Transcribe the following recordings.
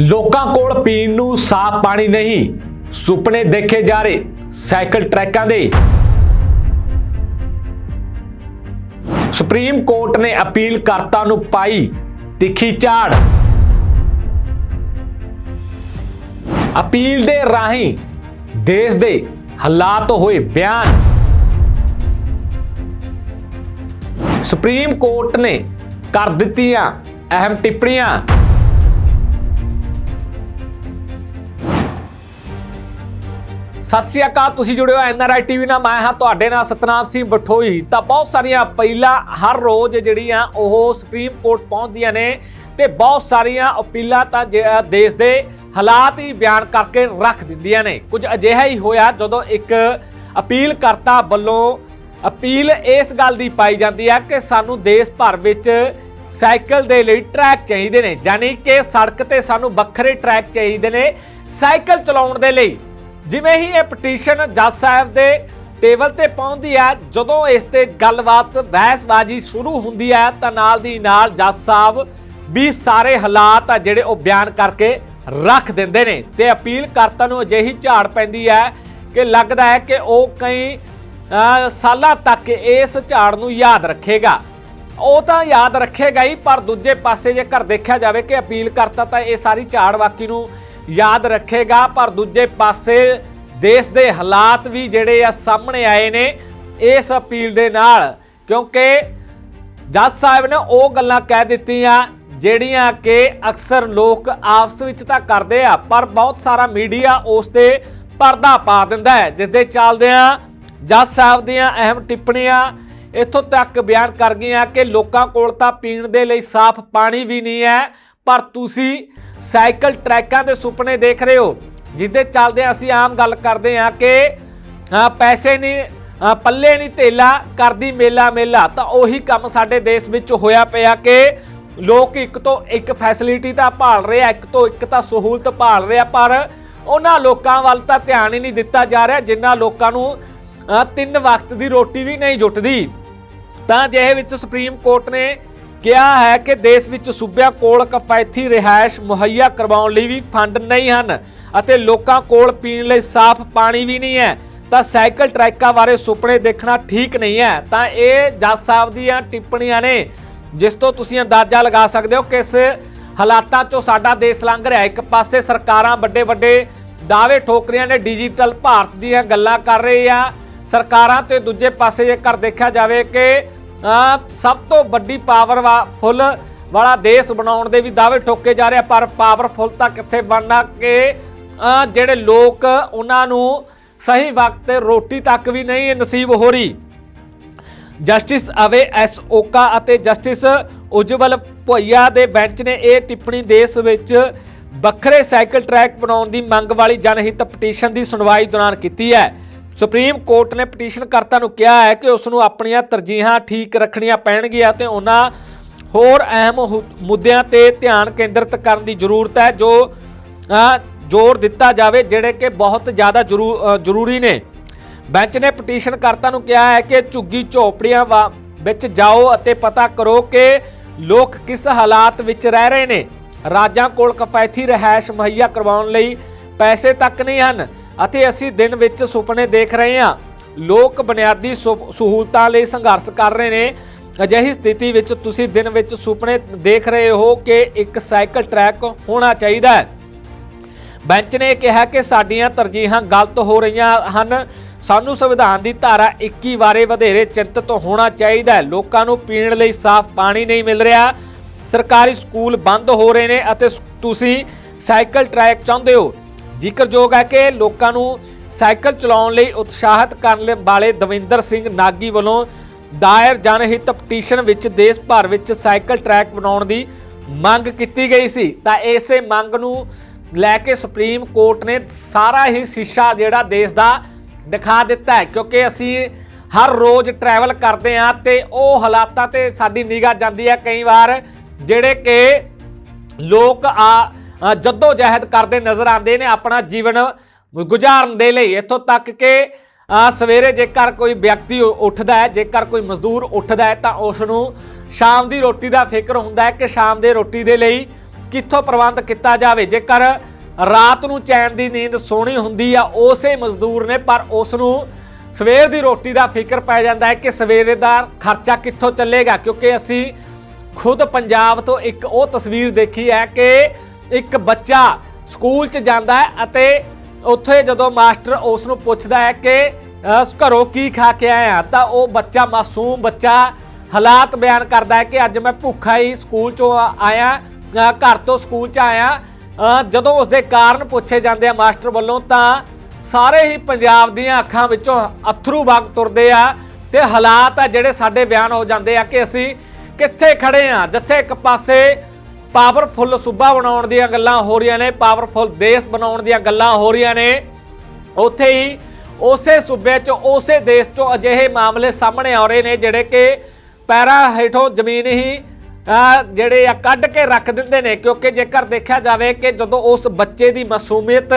ਲੋਕਾਂ ਕੋਲ ਪੀਣ ਨੂੰ ਸਾਫ਼ ਪਾਣੀ ਨਹੀਂ। ਸੁਪਨੇ ਦੇਖੇ ਜਾ ਰਹੇ ਸਾਈਕਲ ਟਰੈਕਾਂ ਦੇ। ਸੁਪਰੀਮ ਕੋਰਟ ਨੇ ਅਪੀਲ ਕਰਤਾ ਨੂੰ ਪਾਈ ਤਿੱਖੀ ਝਾੜ। ਅਪੀਲ ਦੇ ਰਾਹੀਂ ਦੇਸ਼ ਦੇ ਹਾਲਾਤ ਹੋਏ ਬਿਆਨ। ਸੁਪਰੀਮ ਕੋਰਟ ਨੇ ਕਰ ਦਿੱਤੀਆਂ ਅਹਿਮ ਟਿੱਪਣੀਆਂ। ਸਤਿ ਸ਼੍ਰੀ ਅਕਾਲ, ਤੁਸੀਂ ਜੁੜੇ ਹੋ ਐਨਆਰਆਈ ਟੀਵੀ ਨਾਲ। ਮੈਂ ਹਾਂ ਤੁਹਾਡੇ ਨਾਲ ਸਤਨਾਮ ਸਿੰਘ ਬਠੋਈ। ਤਾਂ ਬਹੁਤ ਸਾਰੀਆਂ ਅਪੀਲਾਂ ਹਰ ਰੋਜ਼ ਜਿਹੜੀਆਂ ਉਹ ਸੁਪਰੀਮ ਕੋਰਟ ਪਹੁੰਚਦੀਆਂ ਨੇ ਤੇ ਬਹੁਤ ਸਾਰੀਆਂ ਅਪੀਲਾਂ ਤਾਂ ਜ- ਦੇਸ਼ ਦੇ ਹਾਲਾਤ ਹੀ ਬਿਆਨ ਕਰਕੇ ਰੱਖ ਦਿੰਦੀਆਂ ਨੇ। ਕੁਝ ਅਜਿਹਾ ਹੀ ਹੋਇਆ ਜਦੋਂ ਇੱਕ ਅਪੀਲ ਕਰਤਾ ਵੱਲੋਂ ਅਪੀਲ ਇਸ ਗੱਲ ਦੀ ਪਾਈ ਜਾਂਦੀ ਹੈ ਕਿ ਸਾਨੂੰ ਦੇਸ਼ ਭਰ ਵਿੱਚ ਸਾਈਕਲ ਦੇ ਲਈ ਟਰੈਕ ਚਾਹੀਦੇ ਨੇ। ਯਾਨੀ ਕਿ ਸੜਕ ਤੇ ਸਾਨੂੰ ਵੱਖਰੇ ਟਰੈਕ ਚਾਹੀਦੇ ਨੇ ਸਾਈਕਲ ਚਲਾਉਣ ਦੇ ਲਈ। ਜਿਵੇਂ ਹੀ ਇਹ ਪਟੀਸ਼ਨ ਜੱਜ ਸਾਹਿਬ ਦੇ ਟੇਬਲ ਤੇ ਪਹੁੰਚਦੀ ਹੈ, ਜਦੋਂ ਇਸ ਤੇ ਗੱਲਬਾਤ ਬਹਿਸਬਾਜ਼ੀ ਸ਼ੁਰੂ ਹੁੰਦੀ ਹੈ, ਤਾਂ ਨਾਲ ਦੀ ਨਾਲ ਜੱਜ ਸਾਹਿਬ ਵੀ ਸਾਰੇ ਹਾਲਾਤ ਆ ਜਿਹੜੇ ਉਹ ਬਿਆਨ ਕਰਕੇ ਰੱਖ ਦਿੰਦੇ ਨੇ ਤੇ ਅਪੀਲ ਕਰਤਾ ਨੂੰ ਅਜਿਹੀ ਝਾੜ ਪੈਂਦੀ ਹੈ ਕਿ ਲੱਗਦਾ ਹੈ ਕਿ ਉਹ ਕਈ ਸਾਲਾਂ ਤੱਕ ਇਸ ਝਾੜ ਨੂੰ ਯਾਦ ਰੱਖੇਗਾ। ਉਹ ਤਾਂ ਯਾਦ ਰੱਖੇਗਾ ਹੀ, ਪਰ ਦੂਜੇ ਪਾਸੇ ਜੇਕਰ ਦੇਖਿਆ ਜਾਵੇ ਕਿ ਅਪੀਲ ਕਰਤਾ ਤਾਂ ਇਹ ਸਾਰੀ ਝਾੜ ਵਾਕੀ ਨੂੰ ਯਾਦ ਰੱਖੇਗਾ, ਪਰ ਦੂਜੇ ਪਾਸੇ ਦੇਸ਼ ਦੇ ਹਾਲਾਤ ਵੀ ਜਿਹੜੇ ਆ ਸਾਹਮਣੇ ਆਏ ਨੇ ਇਸ ਅਪੀਲ ਦੇ ਨਾਲ, ਕਿਉਂਕਿ ਜੱਜ ਸਾਹਿਬ ਨੇ ਉਹ ਗੱਲਾਂ ਕਹਿ ਦਿੱਤੀਆਂ, ਜਿਹੜੀਆਂ ਕਿ ਅਕਸਰ ਲੋਕ ਆਪਸ ਵਿੱਚ ਤਾਂ ਕਰਦੇ ਆ, ਪਰ ਬਹੁਤ ਸਾਰਾ ਮੀਡੀਆ ਉਸ ਤੇ ਪਰਦਾ ਪਾ ਦਿੰਦਾ ਹੈ ਜਿਸ ਦੇ ਚੱਲਦਿਆਂ ਜੱਜ ਸਾਹਿਬ ਦੀਆਂ ਅਹਿਮ ਟਿੱਪਣੀਆਂ ਇੱਥੋਂ ਤੱਕ ਬਿਆਨ ਕਰ ਗਈਆਂ ਕਿ ਲੋਕਾਂ ਕੋਲ ਤਾਂ ਪੀਣ ਦੇ ਲਈ ਸਾਫ਼ ਪਾਣੀ ਵੀ ਨਹੀਂ ਹੈ ਪਰ ਤੁਸੀਂ ਸਾਈਕਲ ਟਰੈਕਾਂ ਦੇ ਸੁਪਨੇ ਦੇਖ ਰਹੇ ਹੋ ਜਿਹਦੇ ਚੱਲਦੇ ਅਸੀਂ ਆਮ ਗੱਲ ਕਰਦੇ ਹਾਂ ਕਿ ਪੈਸੇ ਨਹੀਂ ਪੱਲੇ ਨਹੀਂ ਧੇਲਾ ਕਰਦੀ ਮੇਲਾ ਮੇਲਾ। ਤਾਂ ਉਹੀ ਕੰਮ ਸਾਡੇ ਦੇਸ਼ ਵਿੱਚ ਹੋਇਆ ਪਿਆ ਕਿ ਲੋਕ ਇੱਕ ਤੋਂ ਇੱਕ ਫੈਸਿਲਿਟੀ ਤਾਂ ਭਾਲ ਰਹੇ ਆ, ਇੱਕ ਤੋਂ ਇੱਕ ਤਾਂ ਸਹੂਲਤ ਭਾਲ ਰਹੇ ਆ, ਪਰ ਉਹਨਾਂ ਲੋਕਾਂ ਵੱਲ ਤਾਂ ਧਿਆਨ ਹੀ ਨਹੀਂ ਦਿੱਤਾ ਜਾ ਰਿਹਾ, ਜਿਨ੍ਹਾਂ ਲੋਕਾਂ ਨੂੰ ਤਿੰਨ ਵਕਤ ਦੀ ਰੋਟੀ ਵੀ ਨਹੀਂ ਜੁਟਦੀ। ਤਾਂ ਜਿਹੇ ਵਿੱਚ ਸੁਪਰੀਮ ਕੋਰਟ ਨੇ ਕਿਹਾ ਹੈ ਕਿ ਦੇਸ਼ ਵਿੱਚ ਸੂਬਿਆਂ ਕੋਲ ਕਿਫਾਇਤੀ ਰਿਹਾਇਸ਼ ਮੁਹੱਈਆ ਕਰਵਾਉਣ ਲਈ ਵੀ ਫੰਡ ਨਹੀਂ ਹਨ ਅਤੇ ਲੋਕਾਂ ਕੋਲ ਪੀਣ ਲਈ ਸਾਫ਼ ਪਾਣੀ ਵੀ ਨਹੀਂ ਹੈ। ਤਾਂ ਸਾਈਕਲ ਟਰੈਕਾਂ ਬਾਰੇ ਸੁਪਨੇ ਦੇਖਣਾ ਠੀਕ ਨਹੀਂ ਹੈ। ਤਾਂ ਇਹ ਜੱਜ ਸਾਹਿਬ ਦੀਆਂ ਟਿੱਪਣੀਆਂ ਨੇ, ਜਿਸ ਤੋਂ ਤੁਸੀਂ ਅੰਦਾਜ਼ਾ ਲਗਾ ਸਕਦੇ ਹੋ ਕਿਸ ਹਾਲਾਤਾਂ 'ਚੋਂ ਸਾਡਾ ਦੇਸ਼ ਲੰਘ ਰਿਹਾ ਇੱਕ ਪਾਸੇ ਸਰਕਾਰਾਂ ਵੱਡੇ ਵੱਡੇ ਦਾਅਵੇ ਠੋਕ ਰਹੀਆਂ ਨੇ ਡਿਜੀਟਲ ਭਾਰਤ ਦੀਆਂ ਗੱਲਾਂ ਕਰ ਰਹੀ ਆ। ਸਰਕਾਰਾਂ ਤੇ ਦੂਜੇ ਪਾਸੇ ਜੇਕਰ ਦੇਖਿਆ ਜਾਵੇ ਕਿ ਸਭ ਤੋਂ ਵੱਡੀ ਪਾਵਰ ਫੁੱਲ ਵਾਲਾ ਦੇਸ਼ ਬਣਾਉਣ ਦੇ ਵੀ ਦਾਅਵੇ ਠੋਕੇ ਜਾ ਰਿਹਾ ਪਰ ਪਾਵਰਫੁੱਲ ਤਾਂ ਕਿੱਥੇ ਬਣਨਾ ਕਿ ਜਿਹੜੇ ਲੋਕ ਉਹਨਾਂ ਨੂੰ ਸਹੀ ਵਕਤ ਤੇ ਰੋਟੀ ਤੱਕ ਵੀ ਨਹੀਂ ਨਸੀਬ ਹੋ ਰਹੀ। ਜਸਟਿਸ ਅਵੇ ਐਸ ਓਕਾ ਅਤੇ ਜਸਟਿਸ ਉਜਵਲ ਭੋਈਆ ਦੇ ਬੈਂਚ ਨੇ ਇਹ ਟਿੱਪਣੀ ਦੇਸ਼ ਵਿੱਚ ਵੱਖਰੇ ਸਾਈਕਲ ਟਰੈਕ ਬਣਾਉਣ ਦੀ ਮੰਗ ਵਾਲੀ ਜਨਹਿਤ ਪਟੀਸ਼ਨ ਦੀ ਸੁਣਵਾਈ ਦੌਰਾਨ ਕੀਤੀ ਹੈ। ਸੁਪਰੀਮ ਕੋਰਟ ਨੇ ਪਟੀਸ਼ਨ ਕਰਤਾ ਨੂੰ ਕਿਹਾ ਹੈ ਕਿ ਉਸ ਨੂੰ ਆਪਣੀਆਂ ਤਰਜੀਹਾਂ ਠੀਕ ਰੱਖਣੀਆਂ ਪੈਣਗੀਆਂ ਤੇ ਉਹਨਾਂ ਹੋਰ ਅਹਿਮ ਮੁੱਦਿਆਂ ਤੇ ਧਿਆਨ ਕੇਂਦਰਿਤ ਕਰਨ ਦੀ ਜ਼ਰੂਰਤ ਹੈ, ਜੋ ਜ਼ੋਰ ਦਿੱਤਾ ਜਾਵੇ, ਜਿਹੜੇ ਕਿ ਬਹੁਤ ਜ਼ਿਆਦਾ ਜ਼ਰੂਰੀ ਨੇ। ਬੈਂਚ ਨੇ ਪਟੀਸ਼ਨ ਕਰਤਾ ਨੂੰ ਕਿਹਾ ਹੈ ਕਿ ਝੁੱਗੀ ਝੋਪੜੀਆਂ ਵਿੱਚ ਜਾਓ ਅਤੇ ਪਤਾ ਕਰੋ ਕਿ ਲੋਕ ਕਿਸ ਹਾਲਾਤ ਵਿੱਚ ਰਹਿ ਰਹੇ ਨੇ। ਰਾਜਾਂ ਕੋਲ ਕਫਾਇਤੀ ਰਹਿائش ਮੁਹੱਈਆ ਕਰਵਾਉਣ ਲਈ ਪੈਸੇ ਤੱਕ ਨਹੀਂ ਹਨ। ਅਤੇ ਅਸੀਂ ਦਿਨ ਵਿੱਚ ਸੁਪਨੇ ਦੇਖ ਰਹੇ ਹਾਂ। ਲੋਕ ਬੁਨਿਆਦੀ ਸਹੂਲਤਾਂ ਲਈ ਸੰਘਰਸ਼ ਕਰ ਰਹੇ ਨੇ। ਅਜਿਹੀ ਸਥਿਤੀ ਵਿੱਚ ਤੁਸੀਂ ਦਿਨ ਵਿੱਚ ਸੁਪਨੇ ਦੇਖ ਰਹੇ ਹੋ ਕਿ ਇੱਕ ਸਾਈਕਲ ਟਰੈਕ ਹੋਣਾ ਚਾਹੀਦਾ ਹੈ। ਬੈਂਚ ਨੇ ਕਿਹਾ ਕਿ ਸਾਡੀਆਂ ਤਰਜੀਹਾਂ ਗਲਤ ਹੋ ਰਹੀਆਂ ਹਨ। ਸਾਨੂੰ ਸੰਵਿਧਾਨ ਦੀ ਧਾਰਾ 21 ਬਾਰੇ ਵਧੇਰੇ ਚਿੰਤਤ ਹੋਣਾ ਚਾਹੀਦਾ ਹੈ। ਲੋਕਾਂ ਨੂੰ ਪੀਣ ਲਈ ਸਾਫ਼ ਪਾਣੀ ਨਹੀਂ ਮਿਲ ਰਿਹਾ। ਸਰਕਾਰੀ ਸਕੂਲ ਬੰਦ ਹੋ ਰਹੇ ਨੇ ਅਤੇ ਤੁਸੀਂ ਸਾਈਕਲ ਟਰੈਕ ਚਾਹੁੰਦੇ ਹੋ। ਜ਼ਿਕਰਯੋਗ ਹੈ ਕਿ ਲੋਕਾਂ ਨੂੰ ਸਾਈਕਲ ਚਲਾਉਣ ਲਈ ਉਤਸ਼ਾਹਿਤ ਕਰਨ ਵਾਲੇ ਦਵਿੰਦਰ ਸਿੰਘ ਨਾਗੀ ਵੱਲੋਂ ਦਾਇਰ ਜਨਹਿਤ ਪਟੀਸ਼ਨ ਵਿੱਚ ਦੇਸ਼ ਭਰ ਵਿੱਚ ਸਾਈਕਲ ਟਰੈਕ ਬਣਾਉਣ ਦੀ ਮੰਗ ਕੀਤੀ ਗਈ ਸੀ। ਤਾਂ ਇਸੇ ਮੰਗ ਨੂੰ ਲੈ ਕੇ ਸੁਪਰੀਮ ਕੋਰਟ ਨੇ ਸਾਰਾ ਹੀ ਸ਼ੀਸ਼ਾ ਜਿਹੜਾ ਦੇਸ਼ ਦਾ ਦਿਖਾ ਦਿੱਤਾ ਹੈ, ਕਿਉਂਕਿ ਅਸੀਂ ਹਰ ਰੋਜ਼ ਟਰੈਵਲ ਕਰਦੇ ਹਾਂ ਤੇ ਉਹ ਹਾਲਾਤਾਂ ਤੇ ਸਾਡੀ ਨਿਗਾਹ ਜਾਂਦੀ ਹੈ ਕਈ ਵਾਰ, ਜਿਹੜੇ ਕਿ ਲੋਕ ਆ ਜੱਦੋ ਜਹਿਦ ਕਰਦੇ ਨਜ਼ਰ ਆਉਂਦੇ ਨੇ ਆਪਣਾ ਜੀਵਨ ਗੁਜ਼ਾਰਨ ਦੇ ਲਈ। ਇੱਥੋਂ ਤੱਕ ਕਿ ਸਵੇਰੇ ਜੇਕਰ ਕੋਈ ਵਿਅਕਤੀ ਉੱਠਦਾ ਹੈ, ਜੇਕਰ ਕੋਈ ਮਜ਼ਦੂਰ ਉੱਠਦਾ ਹੈ, ਤਾਂ ਉਸ ਨੂੰ ਸ਼ਾਮ ਦੀ ਰੋਟੀ ਦਾ ਫਿਕਰ ਹੁੰਦਾ ਹੈ ਕਿ ਸ਼ਾਮ ਦੇ ਰੋਟੀ ਦੇ ਲਈ ਕਿੱਥੋਂ ਪ੍ਰਬੰਧ ਕੀਤਾ ਜਾਵੇ। ਜੇਕਰ ਰਾਤ ਨੂੰ ਚੈਨ ਦੀ ਨੀਂਦ ਸੋਹਣੀ ਹੁੰਦੀ ਆ, ਉਸੇ ਮਜ਼ਦੂਰ ਨੇ, ਪਰ ਉਸ ਨੂੰ ਸਵੇਰ ਦੀ ਰੋਟੀ ਦਾ ਫਿਕਰ ਪੈ ਜਾਂਦਾ ਹੈ ਕਿ ਸਵੇਰੇ ਦਾ ਖਰਚਾ ਕਿੱਥੋਂ ਚੱਲੇਗਾ। ਕਿਉਂਕਿ ਅਸੀਂ ਖੁਦ ਪੰਜਾਬ ਤੋਂ ਇੱਕ ਉਹ ਤਸਵੀਰ ਦੇਖੀ ਹੈ ਕਿ ਇੱਕ ਬੱਚਾ ਸਕੂਲ 'ਚ ਜਾਂਦਾ ਹੈ ਅਤੇ ਉੱਥੇ ਜਦੋਂ ਮਾਸਟਰ ਉਸ ਨੂੰ ਪੁੱਛਦਾ ਹੈ ਕਿ ਘਰੋਂ ਕੀ ਖਾ ਕੇ ਆਇਆ? ਤਾਂ ਉਹ ਬੱਚਾ ਮਾਸੂਮ ਬੱਚਾ ਹਾਲਾਤ ਬਿਆਨ ਕਰਦਾ ਹੈ ਕਿ ਅੱਜ ਮੈਂ ਭੁੱਖਾ ਹੀ ਸਕੂਲ 'ਚੋਂ ਆਇਆ ਘਰ ਤੋਂ ਸਕੂਲ 'ਚ ਆਇਆ। ਜਦੋਂ ਉਸ ਦੇ ਕਾਰਨ ਪੁੱਛੇ ਜਾਂਦੇ ਆ ਮਾਸਟਰ ਵੱਲੋਂ ਤਾਂ ਸਾਰੇ ਹੀ ਪੰਜਾਬ ਦੀਆਂ ਅੱਖਾਂ ਵਿੱਚੋਂ ਅਥਰੂ ਵਗ ਤੁਰਦੇ ਆ ਤੇ ਹਾਲਾਤ ਆ ਜਿਹੜੇ ਸਾਡੇ ਬਿਆਨ ਹੋ ਜਾਂਦੇ ਆ ਕਿ ਅਸੀਂ ਕਿੱਥੇ ਖੜੇ ਆ, ਜਿੱਥੇ ਇੱਕ ਪਾਸੇ ਪਾਵਰਫੁੱਲ ਸੂਬਾ ਬਣਾਉਣ ਦੀਆਂ ਗੱਲਾਂ ਹੋ ਰਹੀਆਂ ਨੇ, ਪਾਵਰਫੁੱਲ ਦੇਸ਼ ਬਣਾਉਣ ਦੀਆਂ ਗੱਲਾਂ ਹੋ ਰਹੀਆਂ ਨੇ। ਉੱਥੇ ਹੀ ਉਸੇ ਸੂਬੇ 'ਚ, ਉਸੇ ਦੇਸ਼ 'ਚੋਂ ਅਜਿਹੇ ਮਾਮਲੇ ਸਾਹਮਣੇ ਆ ਰਹੇ ਨੇ, ਜਿਹੜੇ ਕਿ ਪੈਰਾਂ ਹੇਠੋਂ ਜ਼ਮੀਨ ਹੀ ਜਿਹੜੇ ਆ ਕੱਢ ਕੇ ਰੱਖ ਦਿੰਦੇ ਨੇ, ਕਿਉਂਕਿ ਜੇਕਰ ਦੇਖਿਆ ਜਾਵੇ ਕਿ ਜਦੋਂ ਉਸ ਬੱਚੇ ਦੀ ਮਾਸੂਮੀਅਤ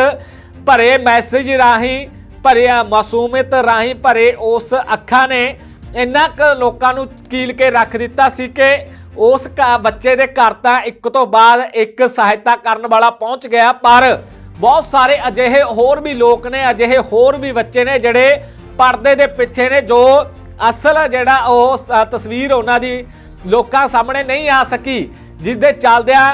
ਭਰੇ ਮੈਸੇਜ ਰਾਹੀਂ ਭਰਿਆ ਮਾਸੂਮੀਅਤ ਰਾਹੀਂ ਭਰੇ ਉਸ ਅੱਖਾਂ ਨੇ, ਇੰਨਾ ਕੁ ਲੋਕਾਂ ਨੂੰ ਕੀਲ ਕੇ ਰੱਖ ਦਿੱਤਾ ਸੀ ਕਿ ਉਸ ਬੱਚੇ ਦੇ ਘਰ ਤਾਂ ਇੱਕ ਤੋਂ ਬਾਅਦ ਇੱਕ ਸਹਾਇਤਾ ਕਰਨ ਵਾਲਾ ਪਹੁੰਚ ਗਿਆ, ਪਰ ਬਹੁਤ ਸਾਰੇ ਅਜਿਹੇ ਹੋਰ ਵੀ ਲੋਕ ਨੇ, ਅਜਿਹੇ ਹੋਰ ਵੀ ਬੱਚੇ ਨੇ ਜਿਹੜੇ ਪਰਦੇ ਦੇ ਪਿੱਛੇ ਨੇ, ਜੋ ਅਸਲ ਜਿਹੜਾ ਉਹ ਤਸਵੀਰ ਉਹਨਾਂ ਦੀ ਲੋਕਾਂ ਸਾਹਮਣੇ ਨਹੀਂ ਆ ਸਕੀ ਜਿਸ ਦੇ ਚੱਲਦਿਆਂ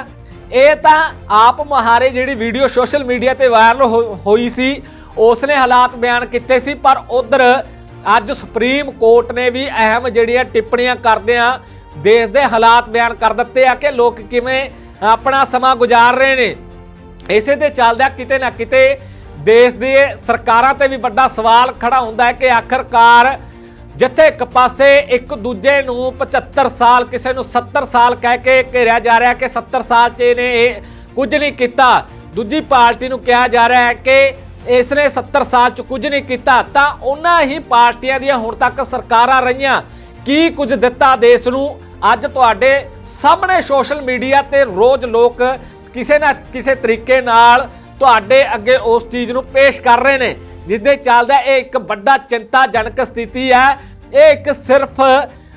ਇਹ ਤਾਂ ਆਪ ਮਹਾਰੇ ਜਿਹੜੀ ਵੀਡੀਓ ਸੋਸ਼ਲ ਮੀਡੀਆ ਤੇ ਵਾਇਰਲ ਹੋ- ਹੋਈ ਸੀ ਉਸ ਨੇ ਹਾਲਾਤ ਬਿਆਨ ਕੀਤੇ ਸੀ, ਪਰ ਉਧਰ ਅੱਜ ਸੁਪਰੀਮ ਕੋਰਟ ਨੇ ਵੀ ਅਹਿਮ ਜਿਹੜੀਆਂ ਟਿੱਪਣੀਆਂ ਕਰਦਿਆਂ ਦੇਸ਼ ਦੇ ਹਾਲਾਤ ਬਿਆਨ ਕਰ ਦਿੱਤੇ ਆ ਕਿ ਲੋਕ ਕਿਵੇਂ ਆਪਣਾ ਸਮਾਂ ਗੁਜ਼ਾਰ ਰਹੇ ਨੇ। ਇਸੇ ਦੇ ਚੱਲਦਿਆਂ ਕਿਤੇ ਨਾ ਕਿਤੇ ਦੇਸ਼ ਦੇ ਸਰਕਾਰਾਂ ਤੇ ਵੀ ਵੱਡਾ ਸਵਾਲ ਖੜਾ ਹੁੰਦਾ ਹੈ ਕਿ ਆਖਰਕਾਰ ਜਿੱਥੇ ਇੱਕ ਪਾਸੇ ਇੱਕ ਦੂਜੇ ਨੂੰ 75 ਸਾਲ, ਕਿਸੇ ਨੂੰ 70 ਸਾਲ ਕਹਿ ਕੇ ਘੇਰਿਆ ਜਾ ਰਿਹਾ ਕਿ 70 ਸਾਲ 'ਚ ਇਹਨੇ ਇਹ ਕੁਝ ਨਹੀਂ ਕੀਤਾ। ਦੂਜੀ ਪਾਰਟੀ ਨੂੰ ਕਿਹਾ ਜਾ ਰਿਹਾ ਹੈ ਕਿ ਇਸਨੇ 70 ਸਾਲ 'ਚ ਕੁਝ ਨਹੀਂ ਕੀਤਾ। ਤਾਂ ਉਹਨਾਂ ਹੀ ਪਾਰਟੀਆਂ ਦੀਆਂ ਹੁਣ ਤੱਕ ਸਰਕਾਰਾਂ ਰਹੀਆਂ। ਕੀ ਕੁਝ ਦਿੱਤਾ ਦੇਸ਼ ਨੂੰ? ਅੱਜ ਤੁਹਾਡੇ ਸਾਹਮਣੇ ਸੋਸ਼ਲ ਮੀਡੀਆ ਤੇ ਰੋਜ਼ ਲੋਕ ਕਿਸੇ ਨਾ ਕਿਸੇ ਤਰੀਕੇ ਨਾਲ ਤੁਹਾਡੇ ਅੱਗੇ ਉਸ ਚੀਜ਼ ਨੂੰ ਪੇਸ਼ ਕਰ ਰਹੇ ਨੇ ਜਿਸ ਦੇ ਚੱਲਦਾ ਇਹ ਇੱਕ ਵੱਡਾ ਚਿੰਤਾਜਨਕ ਸਥਿਤੀ ਹੈ। ਇਹ ਇੱਕ ਸਿਰਫ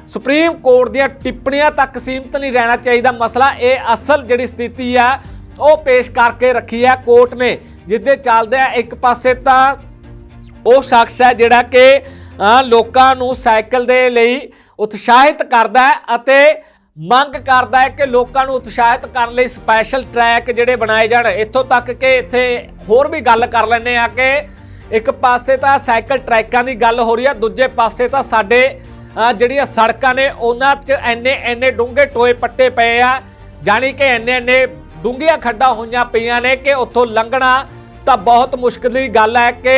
ਸੁਪਰੀਮ ਕੋਰਟ ਦੀਆਂ ਟਿੱਪਣੀਆਂ ਤੱਕ ਸੀਮਤ ਨਹੀਂ ਰਹਿਣਾ ਚਾਹੀਦਾ। ਮਸਲਾ ਇਹ ਅਸਲ ਜਿਹੜੀ ਸਥਿਤੀ ਹੈ ਉਹ ਪੇਸ਼ ਕਰਕੇ ਰੱਖੀ ਹੈ ਕੋਰਟ ਨੇ ਜਿਸ ਦੇ ਚੱਲਦੇ ਇੱਕ ਪਾਸੇ ਤਾਂ ਉਹ ਸ਼ਖਸ ਹੈ ਜਿਹੜਾ ਕਿ ਲੋਕਾਂ ਨੂੰ ਸਾਈਕਲ ਦੇ ਲਈ ਉਤਸ਼ਾਹਿਤ ਕਰਦਾ ਹੈ ਅਤੇ ਮੰਗ ਕਰਦਾ ਹੈ ਕਿ ਲੋਕਾਂ ਨੂੰ ਉਤਸ਼ਾਹਿਤ ਕਰਨ ਲਈ ਸਪੈਸ਼ਲ ਟਰੈਕ ਜਿਹੜੇ ਬਣਾਏ ਜਾਣ। ਇੱਥੋਂ ਤੱਕ ਕਿ ਇੱਥੇ ਹੋਰ ਵੀ ਗੱਲ ਕਰ ਲੈਂਦੇ ਆ ਕਿ ਇੱਕ ਪਾਸੇ ਤਾਂ ਸਾਈਕਲ ਟਰੈਕਾਂ ਦੀ ਗੱਲ ਹੋ ਰਹੀ ਆ, ਦੂਜੇ ਪਾਸੇ ਤਾਂ ਸਾਡੇ ਜਿਹੜੀਆਂ ਸੜਕਾਂ ਨੇ, ਉਹਨਾਂ 'ਚ ਐਨੇ ਐਨੇ ਡੂੰਘੇ ਟੋਏ ਪੱਟੇ ਪਏ ਆ। ਜਾਣੀ ਕਿ ਐਨੇ ਐਨੇ ਡੂੰਘੀਆਂ ਖੱਡਾਂ ਹੋਈਆਂ ਪਈਆਂ ਨੇ ਕਿ ਉੱਥੋਂ ਲੰਘਣਾ ਤਾਂ ਬਹੁਤ ਮੁਸ਼ਕਲ ਦੀ ਗੱਲ ਹੈ ਕਿ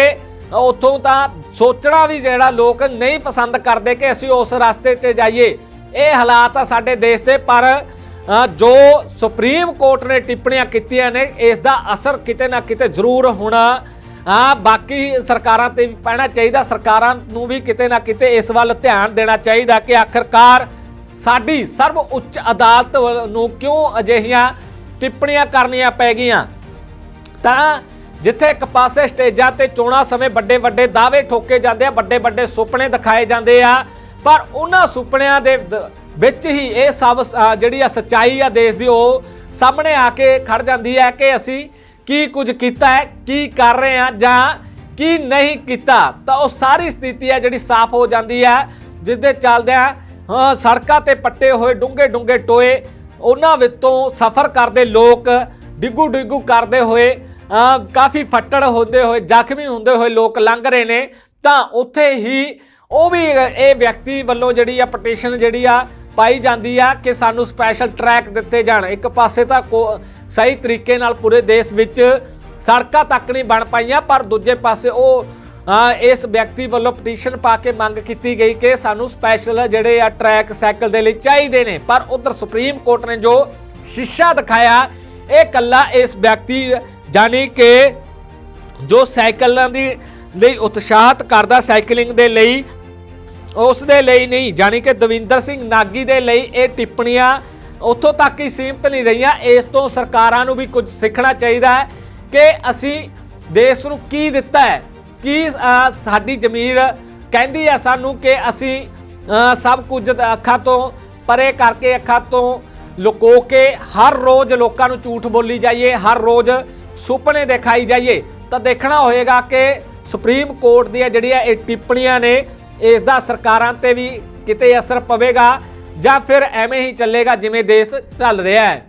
ਉੱਥੋਂ ਤਾਂ ਸੋਚਣਾ ਵੀ ਜਿਹੜਾ ਲੋਕ ਨਹੀਂ ਪਸੰਦ ਕਰਦੇ ਕਿ ਅਸੀਂ ਉਸ ਰਸਤੇ 'ਚ ਜਾਈਏ, ਇਹ ਹਾਲਾਤ ਆ ਸਾਡੇ ਦੇਸ਼ ਦੇ, ਪਰ ਜੋ ਸੁਪਰੀਮ ਕੋਰਟ ਨੇ ਟਿੱਪਣੀਆਂ ਕੀਤੀਆਂ ਨੇ, ਇਸ ਦਾ ਅਸਰ ਕਿਤੇ ਨਾ ਕਿਤੇ ਜ਼ਰੂਰ ਹੋਣਾ ਆ ਬਾਕੀ ਸਰਕਾਰਾਂ ਤੇ ਵੀ ਪੈਣਾ ਚਾਹੀਦਾ, ਸਰਕਾਰਾਂ ਨੂੰ ਵੀ ਕਿਤੇ ਨਾ ਕਿਤੇ ਇਸ ਵੱਲ ਧਿਆਨ ਦੇਣਾ ਚਾਹੀਦਾ ਕਿ ਆਖਰਕਾਰ ਸਾਡੀ ਸਰਵ ਉੱਚ ਅਦਾਲਤ ਵੱਲ ਨੂੰ ਕਿਉਂ ਅਜਿਹੀਆਂ ਟਿੱਪਣੀਆਂ ਕਰਨੀਆਂ ਪੈ ਗਈਆਂ। ਤਾਂ ਜਿੱਥੇ ਇੱਕ ਪਾਸੇ ਸਟੇਜਾਂ ਤੇ ਚੋਣਾਂ ਸਮੇਂ ਵੱਡੇ ਵੱਡੇ ਦਾਅਵੇ ਠੋਕੇ ਜਾਂਦੇ ਆ, ਵੱਡੇ ਵੱਡੇ ਸੁਪਨੇ ਦਿਖਾਏ ਜਾਂਦੇ ਆ। ਪਰ ਉਹਨਾਂ ਸੁਪਨਿਆਂ ਦੇ ਦ- ਵਿੱਚ ਹੀ ਇਹ ਸਭ ਜਿਹੜੀ ਆ ਸੱਚਾਈ ਆ ਦੇਸ਼ ਦੀ, ਉਹ ਸਾਹਮਣੇ ਆ ਕੇ ਖੜ ਜਾਂਦੀ ਹੈ ਕਿ ਅਸੀਂ ਕੀ ਕੁਝ ਕੀਤਾ ਹੈ, ਕੀ ਕਰ ਰਹੇ ਆ ਜਾਂ ਕੀ ਨਹੀਂ ਕੀਤਾ। ਤਾਂ ਉਹ ਸਾਰੀ ਸਥਿਤੀ ਹੈ ਜਿਹੜੀ ਸਾਫ਼ ਹੋ ਜਾਂਦੀ ਹੈ ਜਿਸ ਦੇ ਚੱਲਦਿਆਂ ਸੜਕਾਂ ਤੇ ਪੱਟੇ ਹੋਏ ਡੂੰਘੇ ਡੂੰਘੇ ਟੋਏ, ਉਹਨਾਂ ਵਿੱਚੋਂ ਸਫ਼ਰ ਕਰਦੇ ਲੋਕ ਡਿੱਗੂ ਡਿੱਗੂ ਕਰਦੇ ਹੋਏ ਕਾਫੀ ਫੱਟੜ ਹੁੰਦੇ ਹੋਏ, ਜ਼ਖਮੀ ਹੁੰਦੇ ਹੋਏ ਲੋਕ ਲੰਘ ਰਹੇ ਨੇ। ਤਾਂ ਉੱਥੇ ਹੀ ਉਹ ਵੀ ਇਹ ਵਿਅਕਤੀ ਵੱਲੋਂ ਜਿਹੜੀ ਆ ਪਟੀਸ਼ਨ ਜਿਹੜੀ ਆ ਪਾਈ ਜਾਂਦੀ ਆ ਕਿ ਸਾਨੂੰ ਸਪੈਸ਼ਲ ਟਰੈਕ ਦਿੱਤੇ ਜਾਣ। ਇੱਕ ਪਾਸੇ ਤਾਂ ਕੋ- ਸਹੀ ਤਰੀਕੇ ਨਾਲ ਪੂਰੇ ਦੇਸ਼ ਵਿੱਚ ਸੜਕਾਂ ਤੱਕ ਨਹੀਂ ਬਣ ਪਾਈਆਂ, ਪਰ ਦੂਜੇ ਪਾਸੇ ਉਹ ਇਸ ਵਿਅਕਤੀ ਵੱਲੋਂ ਪਟੀਸ਼ਨ ਪਾ ਕੇ ਮੰਗ ਕੀਤੀ ਗਈ ਕਿ ਸਾਨੂੰ ਸਪੈਸ਼ਲ ਜਿਹੜੇ ਆ ਟਰੈਕ ਸਾਈਕਲ ਦੇ ਲਈ ਚਾਹੀਦੇ ਨੇ। ਪਰ ਉਧਰ ਸੁਪਰੀਮ ਕੋਰਟ ਨੇ ਜੋ ਸ਼ੀਸ਼ਾ ਦਿਖਾਇਆ, ਇਹ ਕੱਲਾ ਇਸ ਵਿਅਕਤੀ ਜਾਨੀ ਕਿ ਜੋ ਸਾਈਕਲਾਂ ਦੀ ਲਈ ਉਤਸ਼ਾਹਤ ਕਰਦਾ ਸਾਈਕਲਿੰਗ ਦੇ ਲਈ, ਉਸ ਦੇ ਲਈ ਨਹੀਂ ਜਾਨੀ ਕਿ ਦਵਿੰਦਰ ਸਿੰਘ ਨਾਗੀ ਦੇ ਲਈ ਇਹ ਟਿੱਪਣੀਆਂ ਉੱਥੋਂ ਤੱਕ ਹੀ ਸੀਮਤ ਨਹੀਂ ਰਹੀਆਂ। ਇਸ ਤੋਂ ਸਰਕਾਰਾਂ ਨੂੰ ਵੀ ਕੁਝ ਸਿੱਖਣਾ ਚਾਹੀਦਾ ਹੈ ਕਿ ਅਸੀਂ ਦੇਸ਼ ਨੂੰ ਕੀ ਦਿੱਤਾ ਹੈ, ਕੀ ਸਾਡੀ ਜ਼ਮੀਰ ਕਹਿੰਦੀ ਹੈ ਸਾਨੂੰ ਕਿ ਅਸੀਂ ਸਭ ਕੁਝ ਅੱਖਾਂ ਤੋਂ ਪਰੇ ਕਰਕੇ ਅੱਖਾਂ ਤੋਂ ਲੁਕੋ ਕੇ ਹਰ ਰੋਜ਼ ਲੋਕਾਂ ਨੂੰ ਝੂਠ ਬੋਲੀ ਜਾਈਏ, ਹਰ ਰੋਜ਼ ਸੁਪਨੇ ਦਿਖਾਈ ਜਾਈਏ, ਤਾਂ ਦੇਖਣਾ ਹੋਏਗਾ ਕਿ ਸੁਪਰੀਮ ਕੋਰਟ ਦੀਆਂ ਜਿਹੜੀਆਂ ਇਹ ਟਿੱਪਣੀਆਂ ਨੇ, ਇਸ ਦਾ ਸਰਕਾਰਾਂ ਤੇ ਵੀ ਕਿਤੇ ਅਸਰ ਪਵੇਗਾ ਜਾਂ ਫਿਰ ਐਵੇਂ ਹੀ ਚੱਲੇਗਾ ਜਿਵੇਂ ਦੇਸ਼ ਚੱਲ ਰਿਹਾ ਹੈ।